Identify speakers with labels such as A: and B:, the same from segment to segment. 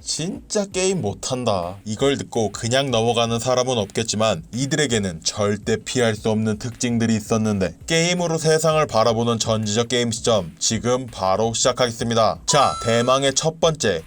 A: 진짜 게임 못한다. 이걸 듣고 그냥 넘어가는 사람은 없겠지만 이들에게는 절대 피할 수 없는 특징들이 있었는데 게임으로 세상을 바라보는 전지적 게임 시점 지금 바로 시작하겠습니다. 자, 대망의 첫 번째.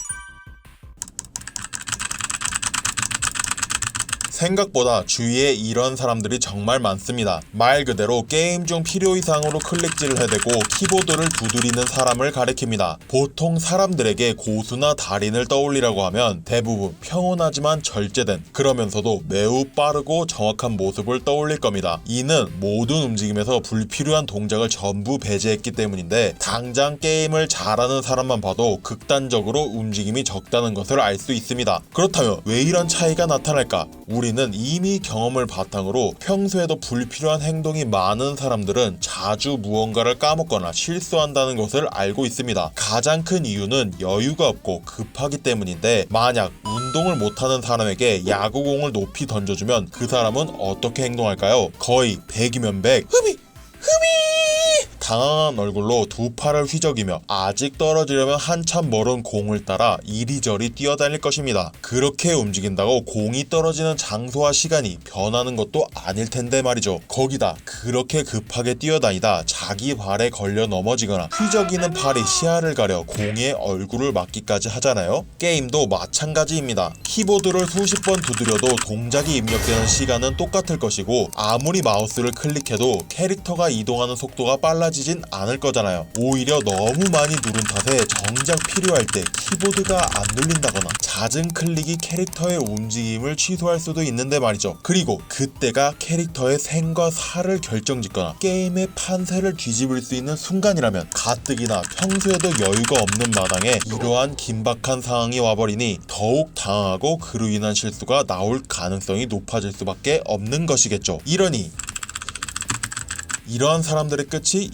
A: 생각보다 주위에 이런 사람들이 정말 많습니다. 말 그대로 게임 중 필요 이상으로 클릭질을 해대고 키보드를 두드리는 사람을 가리킵니다. 보통 사람들에게 고수나 달인을 떠올리라고 하면 대부분 평온하지만 절제된 그러면서도 매우 빠르고 정확한 모습을 떠올릴 겁니다. 이는 모든 움직임에서 불필요한 동작을 전부 배제했기 때문인데 당장 게임을 잘하는 사람만 봐도 극단적으로 움직임이 적다는 것을 알 수 있습니다. 그렇다면 왜 이런 차이가 나타날까? 우리 는 이미 경험을 바탕으로 평소에도 불필요한 행동이 많은 사람들은 자주 무언가를 까먹거나 실수한다는 것을 알고 있습니다. 가장 큰 이유는 여유가 없고 급하기 때문인데 만약 운동을 못하는 사람에게 야구공을 높이 던져주면 그 사람은 어떻게 행동할까요? 거의 100이면 100 흡이 흡이 당황한 얼굴로 두 팔을 휘저기며 아직 떨어지려면 한참 멀은 공을 따라 이리저리 뛰어다닐 것입니다. 그렇게 움직인다고 공이 떨어지는 장소와 시간이 변하는 것도 아닐 텐데 말이죠. 거기다 그렇게 급하게 뛰어다니다 자기 발에 걸려 넘어지거나 휘저기는 팔이 시야를 가려 공의 얼굴을 맞기까지 하잖아요. 게임도 마찬가지입니다. 키보드를 수십 번 두드려도 동작이 입력되는 시간은 똑같을 것이고 아무리 마우스를 클릭해도 캐릭터가 이동하는 속도가 빨라지 진 않을 거잖아요. 오히려 너무 많이 누른 탓에 정작 필요할 때 키보드가 안 눌린다거나 잦은 클릭이 캐릭터의 움직임을 취소할 수도 있는데 말이죠. 그리고 그때가 캐릭터의 생과 사를 결정짓거나 게임의 판세를 뒤집을 수 있는 순간이라면 가뜩이나 평소에도 여유가 없는 마당에 이러한 긴박한 상황이 와버리니 더욱 당황하고 그로 인한 실수가 나올 가능성이 높아질 수밖에 없는 것이겠죠. 이러니 이러한 사람들의 끝이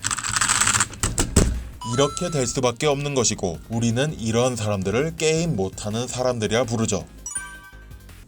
A: 이렇게 될 수밖에 없는 것이고 우리는 이러한 사람들을 게임 못하는 사람들이라 부르죠.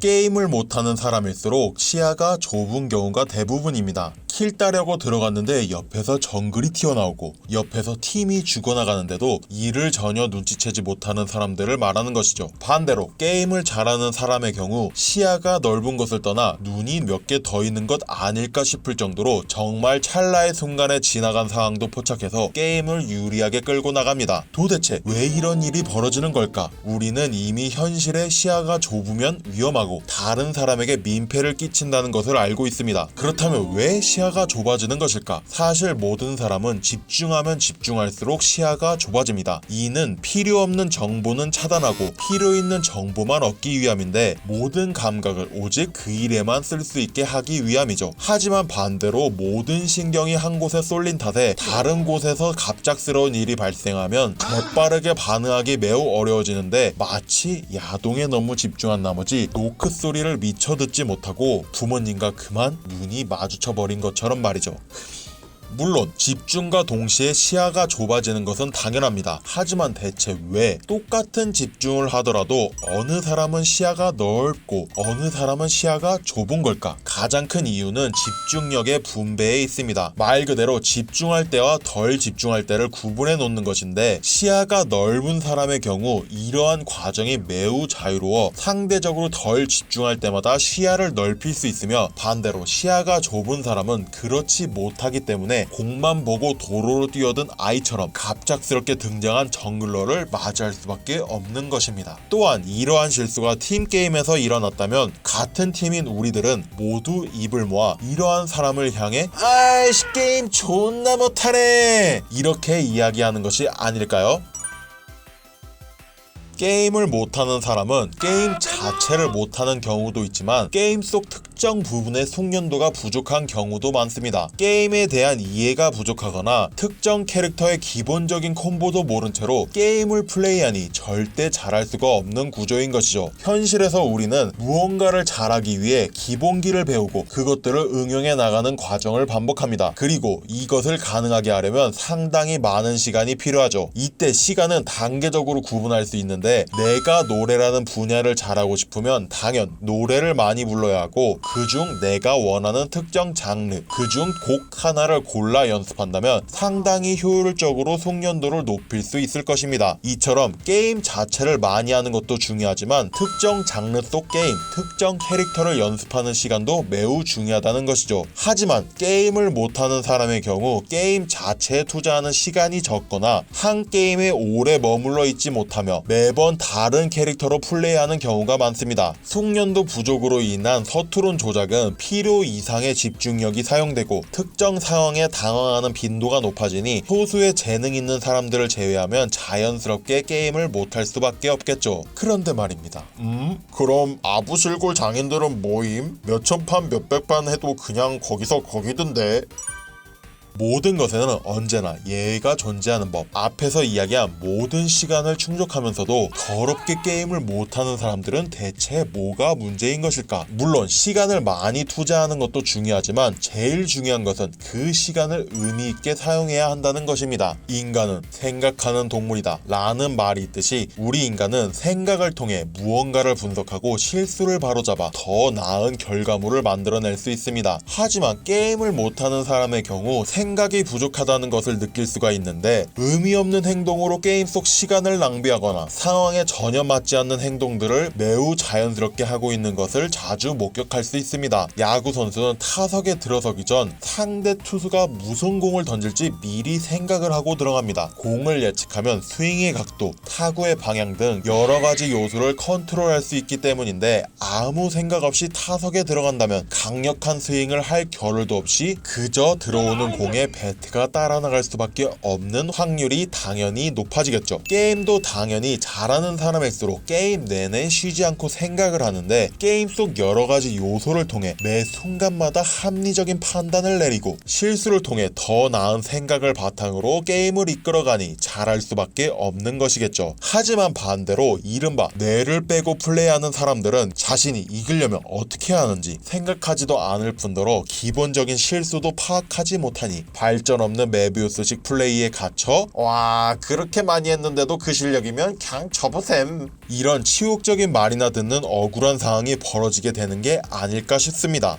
A: 게임을 못하는 사람일수록 시야가 좁은 경우가 대부분입니다. 킬 따려고 들어갔는데 옆에서 정글이 튀어나오고 옆에서 팀이 죽어나가는데도 이를 전혀 눈치채지 못하는 사람들을 말하는 것이죠. 반대로 게임을 잘하는 사람의 경우 시야가 넓은 것을 떠나 눈이 몇 개 더 있는 것 아닐까 싶을 정도로 정말 찰나의 순간에 지나간 상황도 포착해서 게임을 유리하게 끌고 나갑니다. 도대체 왜 이런 일이 벌어지는 걸까? 우리는 이미 현실의 시야가 좁으면 위험하고 다른 사람에게 민폐를 끼친다는 것을 알고 있습니다. 그렇다면 왜 시야 가 좁아지는 것일까? 사실 모든 사람은 집중하면 집중할수록 시야가 좁아집니다. 이는 필요 없는 정보는 차단하고 필요 있는 정보만 얻기 위함인데 모든 감각을 오직 그 일에만 쓸 수 있게 하기 위함이죠. 하지만 반대로 모든 신경이 한 곳에 쏠린 탓에 다른 곳에서 갑작스러운 일이 발생하면 재빠르게 반응하기 매우 어려워지는데 마치 야동에 너무 집중한 나머지 노크 소리를 미처 듣지 못하고 부모님과 그만 눈이 마주쳐 버린 것 처럼 말이죠. 물론 집중과 동시에 시야가 좁아지는 것은 당연합니다. 하지만 대체 왜 똑같은 집중을 하더라도 어느 사람은 시야가 넓고 어느 사람은 시야가 좁은 걸까? 가장 큰 이유는 집중력의 분배에 있습니다. 말 그대로 집중할 때와 덜 집중할 때를 구분해 놓는 것인데 시야가 넓은 사람의 경우 이러한 과정이 매우 자유로워 상대적으로 덜 집중할 때마다 시야를 넓힐 수 있으며 반대로 시야가 좁은 사람은 그렇지 못하기 때문에 공만 보고 도로로 뛰어든 아이처럼 갑작스럽게 등장한 정글러를 맞이할 수밖에 없는 것입니다. 또한 이러한 실수가 팀 게임에서 일어났다면 같은 팀인 우리들은 모두 입을 모아 이러한 사람을 향해 아이씨 게임 존나 못하네 이렇게 이야기하는 것이 아닐까요? 게임을 못하는 사람은 게임 자체를 못하는 경우도 있지만 게임 속 특정 부분의 숙련도가 부족한 경우도 많습니다. 게임에 대한 이해가 부족하거나 특정 캐릭터의 기본적인 콤보도 모른 채로 게임을 플레이하니 절대 잘할 수가 없는 구조인 것이죠. 현실에서 우리는 무언가를 잘하기 위해 기본기를 배우고 그것들을 응용해 나가는 과정을 반복합니다. 그리고 이것을 가능하게 하려면 상당히 많은 시간이 필요하죠. 이때 시간은 단계적으로 구분할 수 있는데 내가 노래라는 분야를 잘하고 싶으면 당연 노래를 많이 불러야 하고 그중 내가 원하는 특정 장르, 그중 곡 하나를 골라 연습한다면 상당히 효율적으로 숙련도를 높일 수 있을 것입니다. 이처럼 게임 자체를 많이 하는 것도 중요하지만 특정 장르 속 게임, 특정 캐릭터를 연습하는 시간도 매우 중요하다는 것이죠. 하지만 게임을 못하는 사람의 경우 게임 자체에 투자하는 시간이 적거나 한 게임에 오래 머물러 있지 못하며 매번 다른 캐릭터로 플레이하는 경우가 많습니다. 숙련도 부족으로 인한 서투른 조작은 필요 이상의 집중력이 사용되고 특정 상황에 당황하는 빈도가 높아지니 소수의 재능 있는 사람들을 제외하면 자연스럽게 게임을 못할 수밖에 없겠죠. 그런데 말입니다. 음? 그럼 아부실골 장인들은 뭐임? 몇천 판 몇백 판 해도 그냥 거기서 거기던데. 모든 것에는 언제나 예의가 존재하는 법. 앞에서 이야기한 모든 시간을 충족하면서도 더럽게 게임을 못하는 사람들은 대체 뭐가 문제인 것일까? 물론 시간을 많이 투자하는 것도 중요하지만 제일 중요한 것은 그 시간을 의미 있게 사용해야 한다는 것입니다. 인간은 생각하는 동물이다. 라는 말이 있듯이 우리 인간은 생각을 통해 무언가를 분석하고 실수를 바로잡아 더 나은 결과물을 만들어낼 수 있습니다. 하지만 게임을 못하는 사람의 경우 생 각이 부족하다는 것을 느낄 수가 있는데 의미 없는 행동으로 게임 속 시간을 낭비하거나 상황에 전혀 맞지 않는 행동들을 매우 자연스럽게 하고 있는 것을 자주 목격할 수 있습니다. 야구 선수는 타석에 들어서기 전 상대 투수가 무슨 공을 던질지 미리 생각을 하고 들어갑니다. 공을 예측하면 스윙의 각도, 타구의 방향 등 여러 가지 요소를 컨트롤할 수 있기 때문인데 아무 생각 없이 타석에 들어간다면 강력한 스윙을 할 겨를도 없이 그저 들어오는 공에 배트가 따라 나갈 수밖에 없는 확률이 당연히 높아지겠죠. 게임도 당연히 잘하는 사람일수록 게임 내내 쉬지 않고 생각을 하는데 게임 속 여러 가지 요소를 통해 매 순간마다 합리적인 판단을 내리고 실수를 통해 더 나은 생각을 바탕으로 게임을 이끌어가니 잘할 수밖에 없는 것이겠죠. 하지만 반대로 이른바 뇌를 빼고 플레이하는 사람들은 자신이 이기려면 어떻게 하는지 생각하지도 않을 뿐더러 기본적인 실수도 파악하지 못하니 발전 없는 메비우스식 플레이에 갇혀 와 그렇게 많이 했는데도 그 실력이면 그냥 접으셈 이런 치욕적인 말이나 듣는 억울한 상황이 벌어지게 되는 게 아닐까 싶습니다.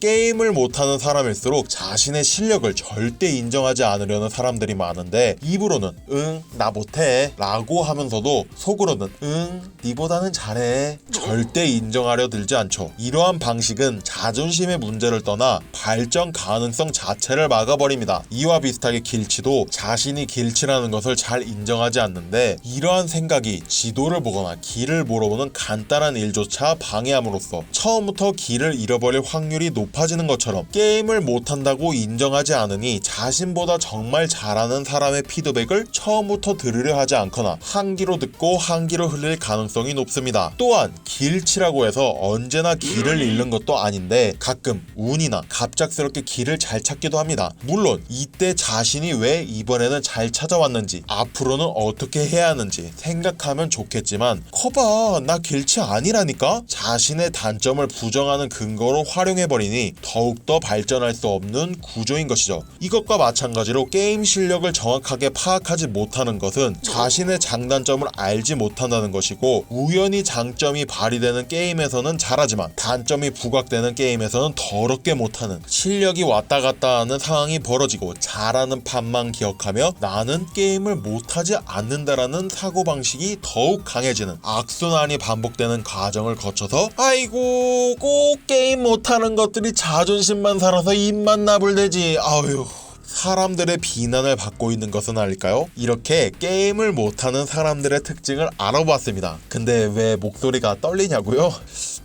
A: 게임을 못하는 사람일수록 자신의 실력을 절대 인정하지 않으려는 사람들이 많은데 입으로는 응 나 못해 라고 하면서도 속으로는 응 니보다는 잘해 절대 인정하려 들지 않죠. 이러한 방식은 자존심의 문제를 떠나 발전 가능성 자체를 막아버립니다. 이와 비슷하게 길치도 자신이 길치라는 것을 잘 인정하지 않는데 이러한 생각이 지도를 보거나 길을 물어보는 간단한 일조차 방해함으로써 처음부터 길을 잃어버릴 확률이 높 아지는 것처럼 게임을 못한다고 인정하지 않으니 자신보다 정말 잘하는 사람의 피드백을 처음부터 들으려 하지 않거나 한기로 듣고 한기로 흘릴 가능성이 높습니다. 또한 길치라고 해서 언제나 길을 잃는 것도 아닌데 가끔 운이나 갑작스럽게 길을 잘 찾기도 합니다. 물론 이때 자신이 왜 이번에는 잘 찾아왔는지 앞으로는 어떻게 해야 하는지 생각하면 좋겠지만 커봐 나 길치 아니라니까 자신의 단점을 부정하는 근거로 활용해버리니 더욱더 발전할 수 없는 구조인 것이죠. 이것과 마찬가지로 게임 실력을 정확하게 파악하지 못하는 것은 자신의 장단점을 알지 못한다는 것이고 우연히 장점이 발휘되는 게임에서는 잘하지만 단점이 부각되는 게임에서는 더럽게 못하는 실력이 왔다 갔다 하는 상황이 벌어지고 잘하는 판만 기억하며 나는 게임을 못하지 않는다라는 사고방식이 더욱 강해지는 악순환이 반복되는 과정을 거쳐서 아이고 꼭 게임 못하는 것들이 자존심만 살아서 입만 나불대지 아유 사람들의 비난을 받고 있는 것은 아닐까요? 이렇게 게임을 못하는 사람들의 특징을 알아보았습니다. 근데 왜 목소리가 떨리냐고요?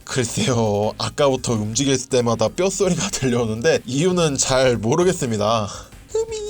A: 글쎄요, 아까부터 움직일 때마다 뼈소리가 들려오는데 이유는 잘 모르겠습니다. 흠이